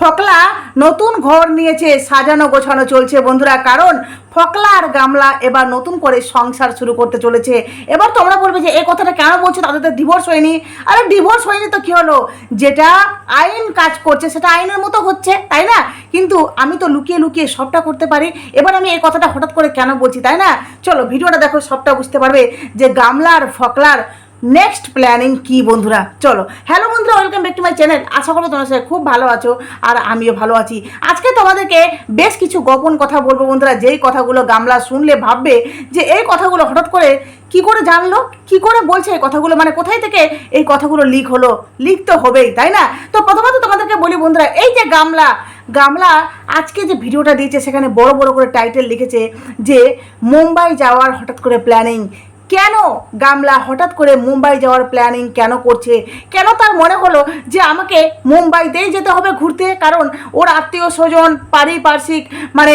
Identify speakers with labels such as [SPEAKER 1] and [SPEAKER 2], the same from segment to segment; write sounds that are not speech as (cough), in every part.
[SPEAKER 1] ফকলা নতুন ঘর নিয়েছে, সাজানো গোছানো চলছে বন্ধুরা, কারণ ফকলা আর গামলা এবার নতুন করে সংসার শুরু করতে চলেছে। এবার তোমরা বলবে যে এই কথাটা কেন বলছো? তাদের তো ডিভোর্স হয়নি। আরে ডিভোর্স হয়নি তো কি হলো? যেটা আইন কাজ করছে, সেটা আইনের মতো হচ্ছে, তাই না? কিন্তু আমি তো লুকিয়ে লুকিয়ে সবটা করতে পারি। এবার আমি এই কথাটা হঠাৎ করে কেন বলছি, তাই না? চলো, ভিডিওটা দেখো, সবটা বুঝতে পারবে যে গামলার, ফকলার নেক্সট প্ল্যানিং কি বন্ধুরা? চলো। হ্যালো বন্ধুরা welcome back to my channel আশা করো তোমরা সাথে খুব ভালো আছো আর আমিও ভালো আছি। আজকে তোমাদেরকে বেশ কিছু গোপন কথা বলব বন্ধুরা। যেই কথাগুলো গামলা শুনলে ভাববে যে এই কথাগুলো হঠাৎ করে কি করে জানলো, কি করে বলছে এই কথাগুলো মানে কোথায় থেকে এই কথাগুলো লিক হলো? লিক তো হবেই, তাই না? তো প্রথমত তোমাদেরকে বলি বন্ধুরা, এই যে গামলা গামলা আজকে যে ভিডিওটা দিয়েছে, সেখানে বড় বড় করে টাইটেল লিখেছে যে, মুম্বাই যাওয়ার হঠাৎ করে প্ল্যানিং কেন গামলা হঠাৎ করে মুম্বাই যাওয়ার প্ল্যানিং কেন করছে? কেন তার মনে হলো যে আমাকে মুম্বাইতেই যেতে হবে ঘুরতে? কারণ ওর আত্মীয় স্বজন পারিপার্শ্বিক মানে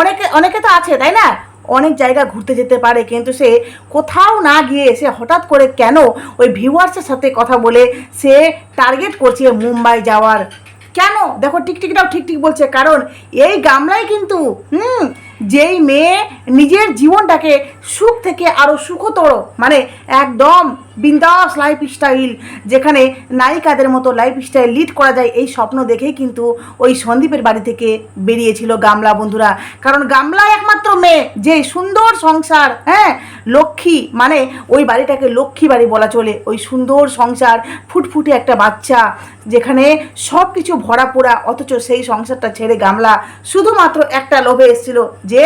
[SPEAKER 1] অনেকে অনেকে তো আছে, তাই না? অনেক জায়গা ঘুরতে যেতে পারে, কিন্তু সে কোথাও না গিয়ে সে হঠাৎ করে কেন ওই ভিউয়ার্সের সাথে কথা বলে সে টার্গেট করছে মুম্বাই যাওয়ার? কেন? দেখো, টিকটিকিটাও ঠিক ঠিক বলছে, কারণ এই গামলাই কিন্তু, হুম যেই মেয়ে নিজের জীবনটাকে সুখ থেকে আরও সুখতর মানে একদম বিন্দাস লাইফ স্টাইল যেখানে নায়িকাদের মতো লাইফ স্টাইল লিড করা যায় এই স্বপ্ন দেখেই কিন্তু ওই সন্দীপের বাড়ি থেকে বেরিয়েছিল গামলা বন্ধুরা। কারণ গামলা একমাত্র মেয়ে, যে সুন্দর সংসার হ্যাঁ? লক্ষ্মী মানে ওই বাড়িটাকে লক্ষ্মী বাড়ি বলা চলে। ওই সুন্দর সংসার, ফুটফুটে একটা বাচ্চা, যেখানে সব কিছু ভরা পোড়া অথচ সেই সংসারটা ছেড়ে গামলা শুধুমাত্র একটা লোভে এসেছিল, যে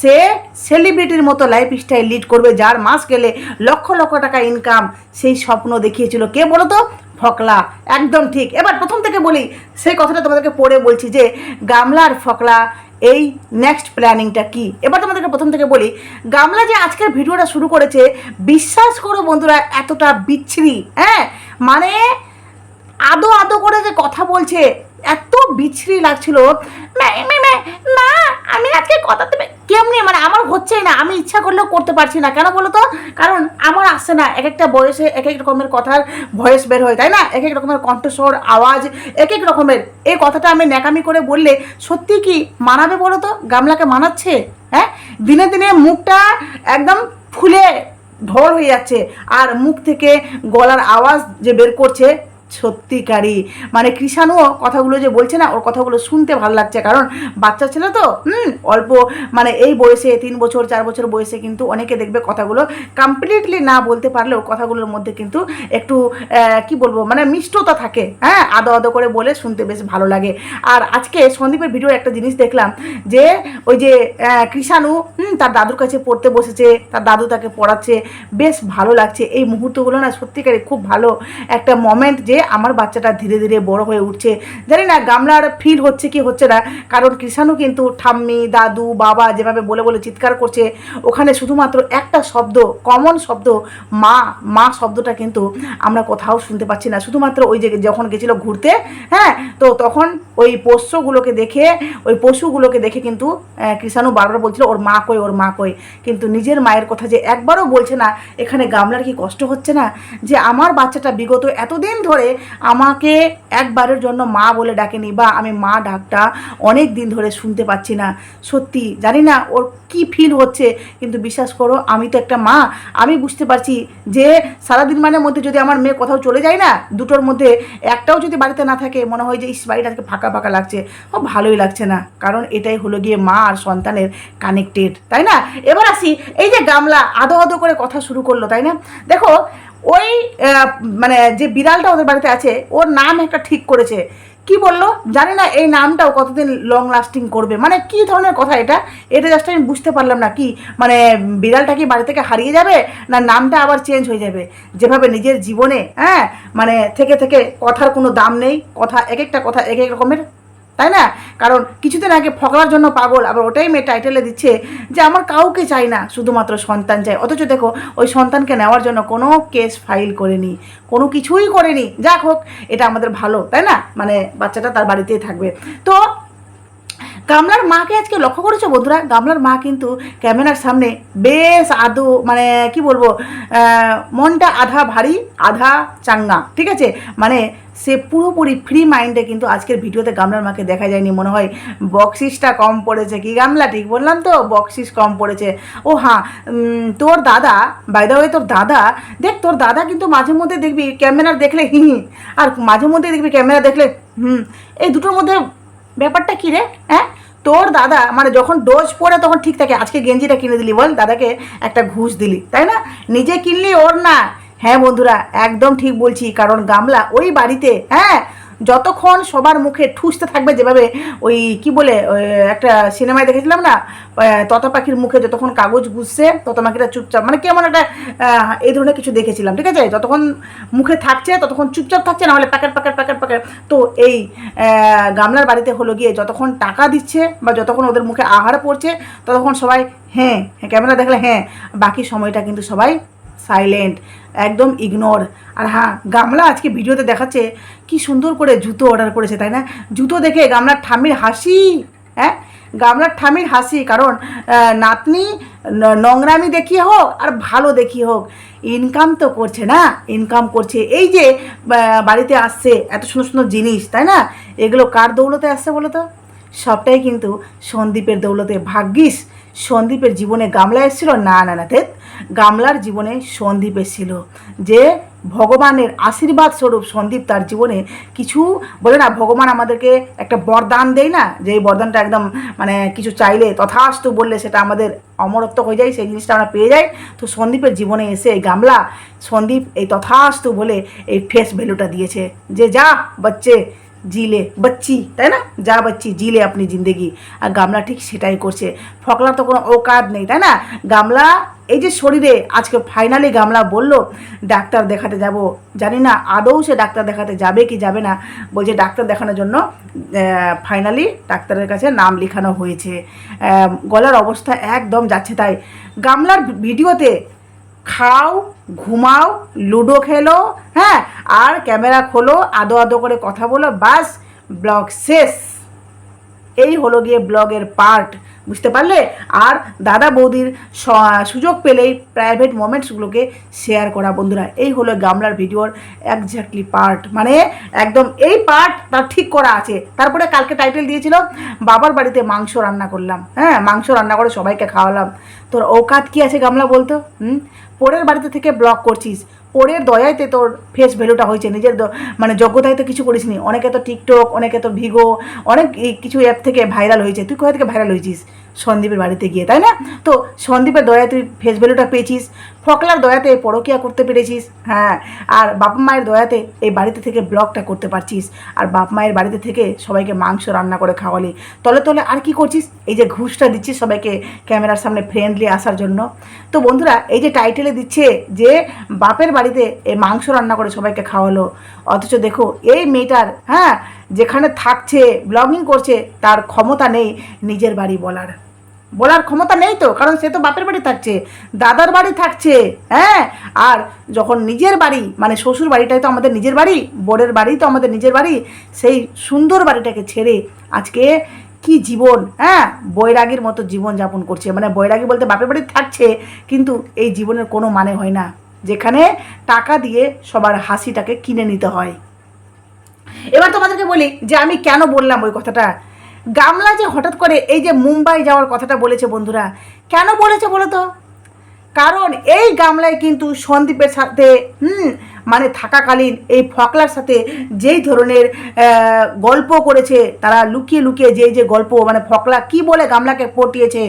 [SPEAKER 1] সে সেলিব্রিটির মতো লাইফ স্টাইল লিড করবে, যার মাস গেলে লক্ষ লক্ষ টাকা ইনকাম সেই স্বপ্ন দেখিয়েছিল। কে বলো তো ফকলা। একদম ঠিক। এবার প্রথম থেকে বলি, সেই কথাটা তোমাদেরকে পড়ে বলছি যে গামলার ফকলা, এই নেক্সট প্ল্যানিংটা কি? এবার তোমাদেরকে প্রথম থেকে বলি, গামলা যে আজকের ভিডিওটা শুরু করেছে, বিশ্বাস করো বন্ধুরা, এতটা বিচ্ছিরি হ্যাঁ? মানে আদো আদো করে যে কথা বলছে, এত বিচ্ছিরি লাগছিল। না আমি আজকে কথা দেবে কেমনি? মানে হচ্ছেই না, আমি ইচ্ছা করলেও করতে পারছি না। কেন বলো তো কারণ আমার আসছে না, এক একটা বয়সে এক এক রকমের কথার ভয়েস বের হয়, তাই না? এক এক রকমের কণ্ঠস্বর, আওয়াজ, এক এক রকমের। এই কথাটা আমি ন্যাকামি করে বললে সত্যি কি মানাবে বলো তো গামলাকে মানাচ্ছে? হ্যাঁ? দিনে দিনে মুখটা একদম ফুলে ঢোল হয়ে যাচ্ছে। আর মুখ থেকে গলার আওয়াজ যে বের করছে সত্যিকারই। মানে কৃষাণুও কথাগুলো যে বলছে না, ওর কথাগুলো শুনতে ভালো লাগছে। কারণ বাচ্চা ছেলে তো, হুম, অল্প মানে এই বয়সে, তিন বছর, চার বছর বয়সে কিন্তু অনেকে দেখবে কথাগুলো কমপ্লিটলি না বলতে পারলেও কথাগুলোর মধ্যে কিন্তু একটু কি বলব মানে মিষ্টতা থাকে। হ্যাঁ আদো আদো করে বলে শুনতে বেশ ভালো লাগে। আর আজকে সন্দীপের ভিডিও একটা জিনিস দেখলাম যে, ওই যে কৃষাণু তার দাদুর কাছে পড়তে বসেছে, তার দাদু তাকে পড়াচ্ছে, বেশ ভালো লাগছে। এই মুহূর্তগুলো না সত্যিকারে খুব ভালো একটা মোমেন্ট যে আমার বাচ্চাটা ধীরে ধীরে বড় হয়ে উঠছে। জানি না, গামলার ফিল হচ্ছে কি হচ্ছে না, কারণ কৃষাণু কিন্তু ঠাম্মি, দাদু, বাবা যেভাবে বলে বলে চিৎকার করছে, ওখানে শুধুমাত্র একটা শব্দ কমন শব্দ, মা মা শব্দটা কিন্তু আমরা কোথাও শুনতে পাচ্ছি না। শুধুমাত্র ওই যে যখন গেছিল ঘুরতে হ্যাঁ তো তখন ওই পোষ্যগুলোকে দেখে, ওই পশুগুলোকে দেখে কিন্তু কৃষাণু বারবার বলছিল, ওর মা কই, ওর মা কই? কিন্তু নিজের মায়ের কথা যে একবারও বলছে না, এখানে গামলার কি কষ্ট হচ্ছে না? যে আমার বাচ্চাটা বিগত এতদিন ধরে আমাকে একবারের জন্য মা বলে ডাকেনি, বা, আমি মা ডাকটা অনেক দিন ধরে শুনতে পাচ্ছি না। সত্যি, জানি না ওর কি ফিল হচ্ছে, কিন্তু বিশ্বাস করো, আমি তো একটা মা। আমি বুঝতে পারছি যে সারাদিন মানের মধ্যে যদি আমার মেয়ে কোথাও চলে যায় না, দুটোর মধ্যে একটাও যদি বাড়িতে না থাকে, মনে হয় যে, ইস, বাড়িটা আজকে ফাঁকা ফাঁকা লাগছে। ও, ভালোই লাগছে না, কারণ এটাই হলো গিয়ে মা আর সন্তানের কানেক্টেড তাই না? এবার আসি, এই যে গামলা, আদো আদো করে কথা শুরু করল, তাই না? দেখো ওই মানে যে বিড়ালটা ওদের বাড়িতে আছে, ওর নাম একটা ঠিক করেছে। কি বলল? জানি না এই নামটাও কতদিন লং লাস্টিং করবে। মানে কি ধরনের কথা এটা? এটা জাস্ট আমি বুঝতে পারলাম না। কি মানে বিড়ালটা কি বাড়ি থেকে হারিয়ে যাবে? না নামটা আবার চেঞ্জ হয়ে যাবে? যেভাবে নিজের জীবনে হ্যাঁ মানে থেকে থেকে কথার কোনো দাম নেই। কথা, এক একটা কথা এক এক রকমের তাই না? কারণ কিছুদিন আগে ফকরার জন্য পাগল, আবার ওটাই মেয়ে টাইটেলে দিচ্ছে যে আমার কাউকে চাই না, শুধুমাত্র সন্তান চাই। অথচ দেখো, ওই সন্তানকে নেওয়ার জন্য কোনো কেস ফাইল করেনি, কোনো কিছুই করেনি। যাক হোক, এটা আমাদের ভালো, তাই না? মানে বাচ্চাটা তার বাড়িতেই থাকবে। তো গামলার মাকে আজকে লক্ষ্য করেছ বন্ধুরা? গামলার মা কিন্তু ক্যামেরার সামনে বেশ আদৌ মানে কি বলব মনটা আধা ভারী আধা চাঙ্গা ঠিক আছে? মানে সে পুরোপুরি ফ্রি মাইন্ডে কিন্তু আজকের ভিডিওতে গামলার মাকে দেখা যায়নি মনে হয় বক্সিসটা কম পড়েছে কি? গামলা ঠিক বললাম তো বক্সিস কম পড়েছে। ও হ্যাঁ তোর দাদা বাইদা হয়ে তোর দাদা দেখ তোর দাদা কিন্তু মাঝে মধ্যে দেখবি ক্যামেরা দেখলে হি, আর মাঝে মধ্যে দেখবি ক্যামেরা দেখলে হুম এই দুটোর মধ্যে ব্যাপারটা কী রে? হ্যাঁ? তোর দাদা মানে যখন ডোজ পড়ে তখন ঠিক থাকে, আজকে গেঞ্জিটা কিনে দিলি, বল দাদাকে একটা ঘুষ দিলি, তাই না? নিজে কিনলি ওর না। হ্যাঁ বন্ধুরা, একদম ঠিক বলছি, কারণ গামলা ওই বাড়িতে হ্যাঁ? যতক্ষণ সবার মুখে ঠুসতে থাকবে যেভাবে ওই কি বলে একটা সিনেমায় দেখেছিলাম না? ততা পাখির মুখে যতক্ষণ কাগজ ঘুষছে তত পাখিটা চুপচাপ মানে কেমন একটা এই ধরনের কিছু দেখেছিলাম, ঠিক আছে? যতক্ষণ মুখে থাকছে, ততক্ষণ চুপচাপ থাকছে, না হলে প্যাকেট প্যাকেট প্যাকেট প্যাকেট তো এই গামলার বাড়িতে হলো গিয়ে যতক্ষণ টাকা দিচ্ছে বা যতক্ষণ ওদের মুখে আহার পড়ছে, ততক্ষণ সবাই হ্যাঁ হ্যাঁ ক্যামেরা দেখলে হ্যাঁ বাকি সময়টা কিন্তু সবাই সাইলেন্ট একদম ইগনোর আর হ্যাঁ গামলা আজকে ভিডিওতে দেখাচ্ছে কি সুন্দর করে জুতো অর্ডার করেছে, তাই না? জুতো দেখে গামলার ঠাম্মির হাসি হ্যাঁ? গামলার ঠামির হাসি, কারণ নাতনি নোংরামি দেখিয়ে হোক আর ভালো দেখিয়ে হোক ইনকাম তো করছে না ইনকাম করছে। এই যে বাড়িতে আসছে, এত সুন্দর সুন্দর জিনিস, তাই না? এগুলো কার দৌলতে আসছে বলো তো? সবটাই কিন্তু সন্দীপের দৌলতে। ভাগ্যিস, সন্দীপের জীবনে গামলা এসেছিল? না না না তেত গামলার জীবনে সন্দীপ এসেছিল। যে ভগবানের আশীর্বাদ স্বরূপ সন্দীপ তার জীবনে কিছু বলে না, ভগবান আমাদেরকে একটা বরদান দেয় না, যে এই বরদানটা একদম মানে কিছু চাইলে তথাস্তু বললে সেটা আমাদের অমরত্ব হয়ে যায়, সেই জিনিসটা আমরা পেয়ে যাই। তো সন্দীপের জীবনে এসে এই গামলা সন্দীপ এই তথাস্তু বলে এই ফেস ভ্যালুটা দিয়েছে। যে যা, বাচ্চে। জিলে বচ্চি, তাই না? যা বচ্চি জিলে আপনি জিন্দেগি। আর গামলা ঠিক সেটাই করছে। ফকলার তো কোনো ওকাদ নেই, তাই না? গামলা, এই যে শরীরে আজকে ফাইনালি গামলা বলল, ডাক্তার দেখাতে যাব। জানি না, আদৌ সে ডাক্তার দেখাতে যাবে কি যাবে না। বলছে ডাক্তার দেখানোর জন্য ফাইনালি ডাক্তারের কাছে নাম লেখানো হয়েছে। গলার অবস্থা একদম যাচ্ছে তাই। গামলার ভিডিওতে খাও, ঘুমাও, লুডো খেলো আর ক্যামেরা খোলো, আদো আদো করে কথা বলো, বাস, ব্লগ শেষ। এই হলো গিয়ে ব্লগের পার্ট, বুঝতে পারলে? আর দাদা বৌদির সুযোগ পেলেই প্রাইভেট মোমেন্টসগুলোকে শেয়ার করা। বন্ধুরা, এই হলো গামলার ভিডিওর একজাক্টলি পার্ট মানে একদম এই পার্ট তার ঠিক করা আছে। তারপরে কালকে টাইটেল দিয়েছিল, বাবার বাড়িতে মাংস রান্না করলাম। হ্যাঁ মাংস রান্না করে সবাইকে খাওয়ালাম। তোর ঔকাত কি আছে গামলা বলতো? হুম? পরের বাড়িতে থেকে ব্লগ করছিস। পরের দয়াতে তোর ফেস ভ্যালুটা হয়েছে, নিজের মানে যোগ্যতায় তো কিছু করিসনি। অনেকে তো টিকটক অনেকে তো ভিগো অনেক কিছু অ্যাপ থেকে ভাইরাল হয়েছে। তুই কোথা থেকে ভাইরাল হয়েছিস? সন্দীপের বাড়িতে গিয়ে, তাই না? তো সন্দীপের দয়ায় তুই ফেস ভ্যালুটা পেয়েছিস, ফকলার দয়াতে পরকিয়া করতে পেরেছিস হ্যাঁ আর বাপ মায়ের দয়াতে এই বাড়িতে থেকে ব্লগটা করতে পারছিস, আর বাপ মায়ের বাড়িতে থেকে সবাইকে মাংস রান্না করে খাওয়ালি। তলে তলে আর কি করছিস? এই যে ঘুষটা দিচ্ছিস সবাইকে ক্যামেরার সামনে ফ্রেন্ডলি আসার জন্য। তো বন্ধুরা, এই যে টাইটেলে দিচ্ছে যে বাপের বাড়িতে এই মাংস রান্না করে সবাইকে খাওয়ালো। অথচ দেখো, এই মেয়েটার হ্যাঁ যেখানে থাকছে ব্লগিং করছে, তার ক্ষমতা নেই নিজের বাড়ি বলার। বলার ক্ষমতা নেই তো, কারণ সে তো বাপের বাড়ি থাকছে, দাদার বাড়ি থাকছে হ্যাঁ আর যখন নিজের বাড়ি মানে শ্বশুর বাড়িটাই তো আমাদের নিজের বাড়ি, বোরের বাড়ি তো আমাদের নিজের বাড়ি, সেই সুন্দর বাড়িটাকে ছেড়ে আজকে কি জীবন হ্যাঁ বৈরাগীর মতো জীবন যাপন করছে। মানে বৈরাগী বলতে বাপের বাড়ি থাকছে, কিন্তু এই জীবনের কোনো মানে হয় না। যেখানে টাকা দিয়ে সবার হাসিটাকে কিনে নিতে হয়। এবার তোমাদেরকে বলি যে আমি কেন বললাম ওই কথাটা? গামলা যে হঠাৎ করে এই যে মুম্বাই যাওয়ার কথাটা বলেছে বন্ধুরা, কেন বলেছে বলো তো? কারণ এই গামলায় কিন্তু সন্দীপের সাথে, হুম মানে থাকাকালীন এই ফকলার সাথে যেই ধরনের গল্প করেছে, তারা লুকিয়ে লুকিয়ে যে যে গল্প মানে ফকলা কি বলে গামলাকে পটিয়েছে,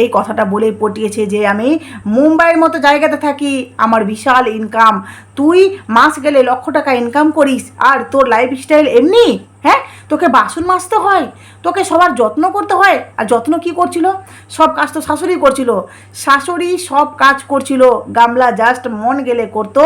[SPEAKER 1] এই কথাটা বলেই পটিয়েছে যে আমি মুম্বাইয়ের মতো জায়গাতে থাকি, আমার বিশাল ইনকাম তুই মাস গেলে লক্ষ টাকা ইনকাম করিস, আর তোর লাইফস্টাইল এমনি? হ্যাঁ? তোকে বাসন মাজতে হয়, তোকে সবার যত্ন করতে হয়, আর যত্ন কি করছিল? সব কাজ তো শাশুড়ি করছিল। শাশুড়ি সব কাজ করছিল। গামলা জাস্ট মন গেলে করতো,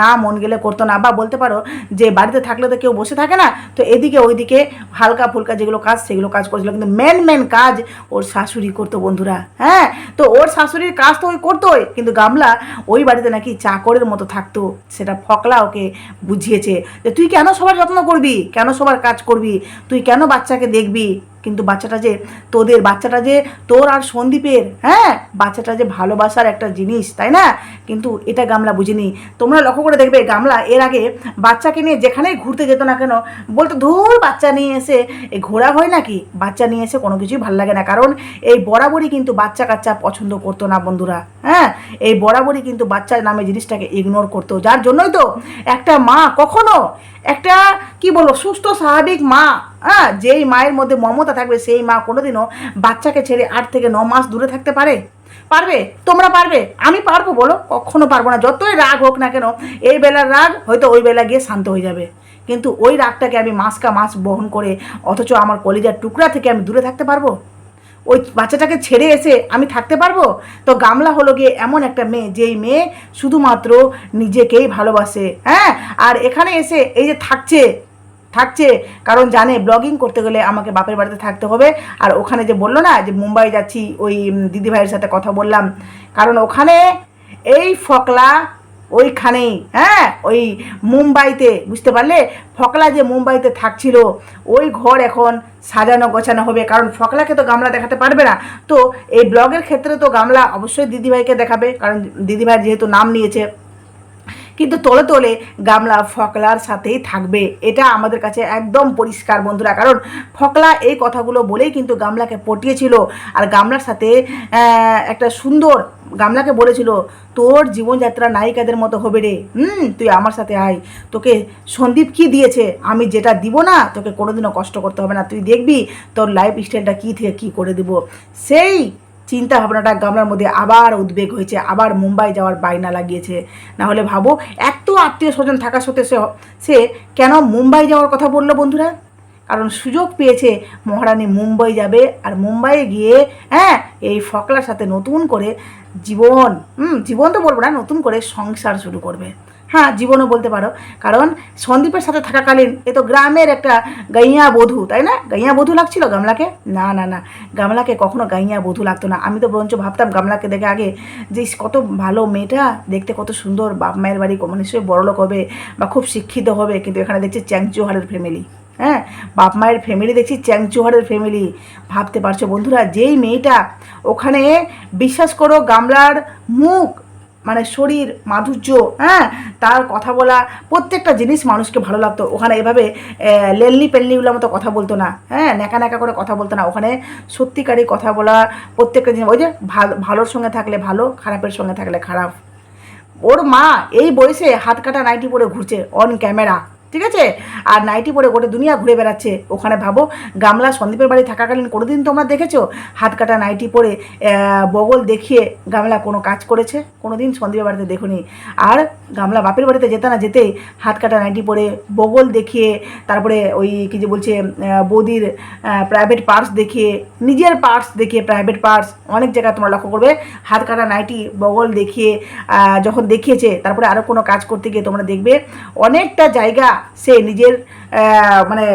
[SPEAKER 1] না মন গেলে করতো না। বা বলতে পারো যে বাড়িতে থাকলে তো কেউ বসে থাকে না, তো এদিকে ওইদিকে হালকা ফুলকা যেগুলো কাজ সেগুলো কাজ করছিল। কিন্তু মেন মেন কাজ ওর শাশুড়ি করতো বন্ধুরা হ্যাঁ? তো ওর শাশুড়ির কাজ তো ওই করতোই, কিন্তু গামলা ওই বাড়িতে নাকি চাকরের মতো থাকতো। সেটা ফকলা ওকে বুঝিয়েছে যে তুই কেন সবার যত্ন করবি? কেন সবার কাজ করবি? তুই কেন বাচ্চাকে দেখবি? কিন্তু বাচ্চাটা যে তোদের, বাচ্চাটা যে তোর আর সন্দীপের হ্যাঁ? বাচ্চাটা যে ভালোবাসার একটা জিনিস, তাই না? কিন্তু এটা গামলা বুঝিনি। তোমরা লক্ষ্য করে দেখবে, গামলা এর আগে বাচ্চাকে নিয়ে যেখানেই ঘুরতে যেত না কেন, বলতো, ধুর, বাচ্চা নিয়ে এসে এই ঘোরা হয় নাকি? বাচ্চা নিয়ে এসে কোনো কিছুই ভালো লাগে না। কারণ এই বরাবরই কিন্তু বাচ্চা কাচ্চা পছন্দ করতো না বন্ধুরা হ্যাঁ? এই বরাবরই কিন্তু বাচ্চার নামে জিনিসটাকে ইগনোর করতো। যার জন্যই তো একটা মা কখনো একটা, কি বলব, সুস্থ, স্বাভাবিক মা হ্যাঁ যেই মায়ের মধ্যে মমতা থাকবে, সেই মা কোনোদিনও বাচ্চাকে ছেড়ে আট থেকে ন মাস দূরে থাকতে পারে? পারবে? তোমরা পারবে? আমি পারব বলো? কখনো পারব না। যতই রাগ হোক না কেন, এই বেলার রাগ হয়তো ওই বেলা গিয়ে শান্ত হয়ে যাবে। কিন্তু ওই রাগটাকে আমি মাসকা মাস বহন করে, অথচ আমার কলিজার টুকরা থেকে আমি দূরে থাকতে পারব? ওই বাচ্চাটাকে ছেড়ে এসে আমি থাকতে পারব? তো গামলা হলো গিয়ে এমন একটা মেয়ে, যেই মেয়ে শুধুমাত্র নিজেকেই ভালোবাসে হ্যাঁ? আর এখানে এসে এই যে থাকছে থাকছে, কারণ জানে ব্লগিং করতে গেলে আমাকে বাপের বাড়িতে থাকতে হবে। আর ওখানে যে বলল না যে মুম্বাই যাচ্ছি, ওই দিদিভাইয়ের সাথে কথা বললাম। কারণ ওখানে এই ফকলা ওইখানেই হ্যাঁ ওই মুম্বাইতে, বুঝতে পারলে? ফকলা যে মুম্বাইতে থাকছিল, ওই ঘর এখন সাজানো গোছানো হবে। কারণ ফকলাকে তো গামলা দেখাতে পারবে না। তো এই ব্লগের ক্ষেত্রে তো গামলা অবশ্যই দিদিভাইকে দেখাবে। কারণ দিদিভাই যেহেতু নাম নিয়েছে কিন্তু তলে তলে গামলা ফকলার সাথেই থাকবে। এটা আমাদের কাছে একদম পরিষ্কার বন্ধুরা, কারণ ফকলা এই কথাগুলো বলেই কিন্তু গামলাকে পটিয়েছিল আর গামলার সাথে একটা সুন্দর গামলাকে বলেছিল, তোর জীবনযাত্রা নায়িকাদের মতো হবে রে। হুম, তুই আমার সাথে আয়। তোকে সন্দীপ কি দিয়েছে? আমি যেটা দিব না, তোকে কোনোদিনও কষ্ট করতে হবে না। তুই দেখবি তোর লাইফ স্টাইলটা কী থেকে কী করে দিব। সেই চিন্তা ভাবনাটা গামলার মধ্যে আবার উদ্বেগ হয়েছে, আবার মুম্বাই যাওয়ার বায়না লাগিয়েছে। না হলে ভাবো, এত আত্মীয় স্বজন থাকা সত্ত্বে সে সে কেন মুম্বাই যাওয়ার কথা বলল বন্ধুরা? কারণ সুযোগ পেয়েছে, মহারানী মুম্বাই যাবে আর মুম্বাইয়ে গিয়ে হ্যাঁ এই ফকলার সাথে নতুন করে জীবন জীবন তো বলব না, নতুন করে সংসার শুরু করবে। হ্যাঁ জীবনও বলতে পারো। কারণ সন্দীপের সাথে থাকাকালীন এ তো গ্রামের একটা গাইয়া বধূ, তাই না? গাইয়া বধূ লাগছিল গামলাকে? না না না। গামলাকে কখনো গাইয়া বধূ লাগতো না। আমি তো বরঞ্চ ভাবতাম গামলাকে দেখে আগে যে কত ভালো মেয়েটা, দেখতে কত সুন্দর, বাপ মায়ের বাড়ি কোনো নিশ্চয়ই বড়লোক হবে বা খুব শিক্ষিত হবে, কিন্তু এখানে দেখছি চ্যাংচুহারের ফ্যামিলি হ্যাঁ? বাপ মায়ের ফ্যামিলি দেখছি চ্যাংচুহারের ফ্যামিলি ভাবতে পারছ বন্ধুরা, যেই মেয়েটা ওখানে, বিশ্বাস করো, গামলার মুখ মানে শরীর, মাধুর্য হ্যাঁ? তার কথা বলা, প্রত্যেকটা জিনিস মানুষকে ভালো লাগতো। ওখানে এভাবে লেনলি পেল্লিগুলোর মতো কথা বলতো না হ্যাঁ? ন্যাকা ন্যাকা করে কথা বলতো না। ওখানে সত্যিকারই কথা বলা, প্রত্যেকটা জিনিস, ওই যে ভালো, ভালোর সঙ্গে থাকলে ভালো, খারাপের সঙ্গে থাকলে খারাপ। ওর মা এই বয়সে হাত কাটা নাইটি পরে ঘুরছে অন ক্যামেরা ঠিক আছে? আর নাইটি পরে গোটে দুনিয়া ঘুরে বেড়াচ্ছে। ওখানে ভাবো, গামলা সন্দীপের বাড়ি থাকাকালীন কোনোদিন তোমরা দেখেছ? হাত কাটা নাইটি পরে বগল দেখিয়ে গামলা কোনো কাজ করেছে? কোনো দিন সন্দীপের বাড়িতে দেখুনি। আর গামলা বাপের বাড়িতে যেতে না যেতেই হাত কাটা নাইটি পরে বগল দেখিয়ে, তারপরে ওই কি যে বলছে বৌদির প্রাইভেট পার্স দেখিয়ে, নিজের পার্স দেখিয়ে প্রাইভেট পার্স অনেক জায়গায় তোমরা লক্ষ্য করবে, হাত কাটা নাইটি, বগল দেখিয়ে যখন দেখিয়েছে, তারপরে আরও কোনো কাজ করতে গিয়ে তোমরা দেখবে। অনেকটা জায়গা সে নিজের মানে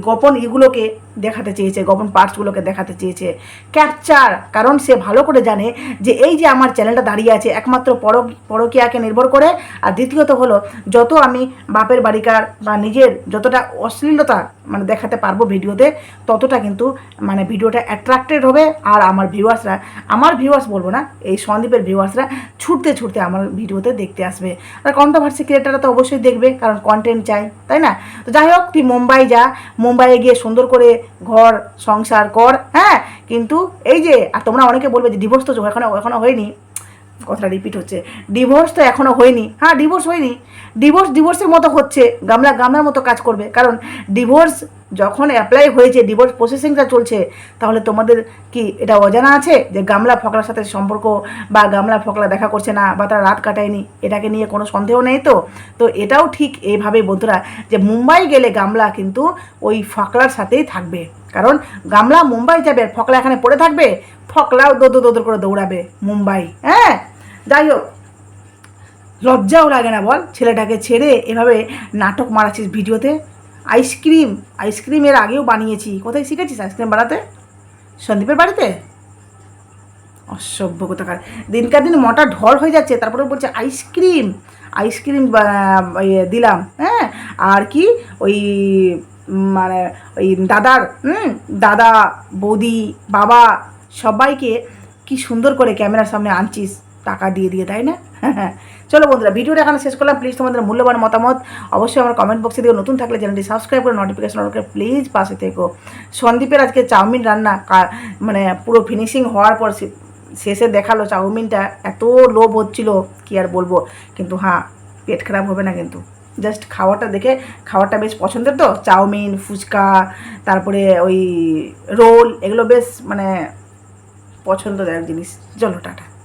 [SPEAKER 1] গোপন ইগুলোকে দেখাতে চেয়েছে, গোপন পার্টসগুলোকে দেখাতে চেয়েছে। ক্যাপচার কারণ সে ভালো করে জানে যে এই যে আমার চ্যানেলটা দাঁড়িয়ে আছে একমাত্র পর পরকিয়াকে নির্ভর করে, আর দ্বিতীয়ত হলো যত আমি বাপের বাড়িকার বা নিজের যতটা অশ্লীলতা মানে দেখাতে পারব ভিডিওতে, ততটা কিন্তু মানে ভিডিওটা অ্যাট্রাক্টেড হবে, আর আমার ভিউয়ার্সরা আমার ভিউয়ার্স বলব না, এই সন্দীপের ভিউয়ার্সরা ছুটতে ছুটতে আমার ভিডিওতে দেখতে আসবে। আর কন্ট্রোভার্সি ক্রিয়েটাররা তো অবশ্যই দেখবে, কারণ কন্টেন্ট চাই, তাই না? তো যাই হোক, তুই মুম্বাই যা, মুম্বাইয়ে গিয়ে সুন্দর করে ঘর, সংসার, কর হ্যাঁ? কিন্তু এই যে, আর তোমরা অনেকে বলবে যে ডিভোর্স তো এখনও এখনও হয়নি। কথাটা রিপিট হচ্ছে। ডিভোর্স তো এখনও হয়নি। হ্যাঁ ডিভোর্স হয়নি। ডিভোর্স ডিভোর্সের মতো হচ্ছে। গামলা গামলার মতো কাজ করবে। কারণ ডিভোর্স যখন অ্যাপ্লাই হয়েছে ডিভোর্স প্রসেসিংটা চলছে, তাহলে তোমাদের কি এটা অজানা আছে যে গামলা ফকলার সাথে সম্পর্ক বা গামলা ফকলা দেখা করছে না বা তারা রাত কাটায়নি? এটাকে নিয়ে কোনো সন্দেহ নেই তো? তো এটাও ঠিক এইভাবেই বন্ধুরা যে মুম্বাই গেলে গামলা কিন্তু ওই ফকলার সাথেই থাকবে। কারণ গামলা মুম্বাই যাবে, ফকলা এখানে পড়ে থাকবে ফকলাও দোদো দোদর করে দৌড়াবে মুম্বাই। হ্যাঁ? যাই হোক, লজ্জাও লাগে না বল, ছেলেটাকে ছেড়ে এভাবে নাটক মারাচ্ছিস ভিডিওতে। আইসক্রিম আইসক্রিমের আগেও বানিয়েছি। কোথায় শিখেছিস আইসক্রিম বানাতে? সন্দীপের বাড়িতে? অসভ্য কোথাকার। দিনকার দিন মোটা ঢল হয়ে যাচ্ছে, তারপরে বলছে, আইসক্রিম আইসক্রিম দিলাম। হ্যাঁ? আর কি, ওই মানে ওই দাদার দাদা, বৌদি, বাবা সবাইকে কি সুন্দর করে ক্যামেরার সামনে আনছিস, টাকা দিয়ে দিয়ে, তাই না? (laughs) চলো বন্ধুরা, ভিডিওটা এখানে শেষ করলাম। প্লিজ তোমাদের মূল্যবান মতামত অবশ্যই আমার কমেন্ট বক্সে দিও। নতুন থাকলে চ্যানেলটি সাবস্ক্রাইব করে নোটিফিকেশন করে প্লিজ পাশে থেকো। সন্দীপের আজকে চাউমিন রান্না মানে পুরো ফিনিশিং হওয়ার পর শেষে দেখাল চাউমিনটা। এত লোভ হচ্ছিল, কি আর বলব? কিন্তু হ্যাঁ পেট খারাপ হবে না কিন্তু। জাস্ট খাওয়াটা দেখে, খাওয়াটা বেশ পছন্দের তো? চাউমিন, ফুচকা, তারপরে ওই রোল, এগুলো বেশ মানে পছন্দদায়ক জিনিস। চলো টাটা।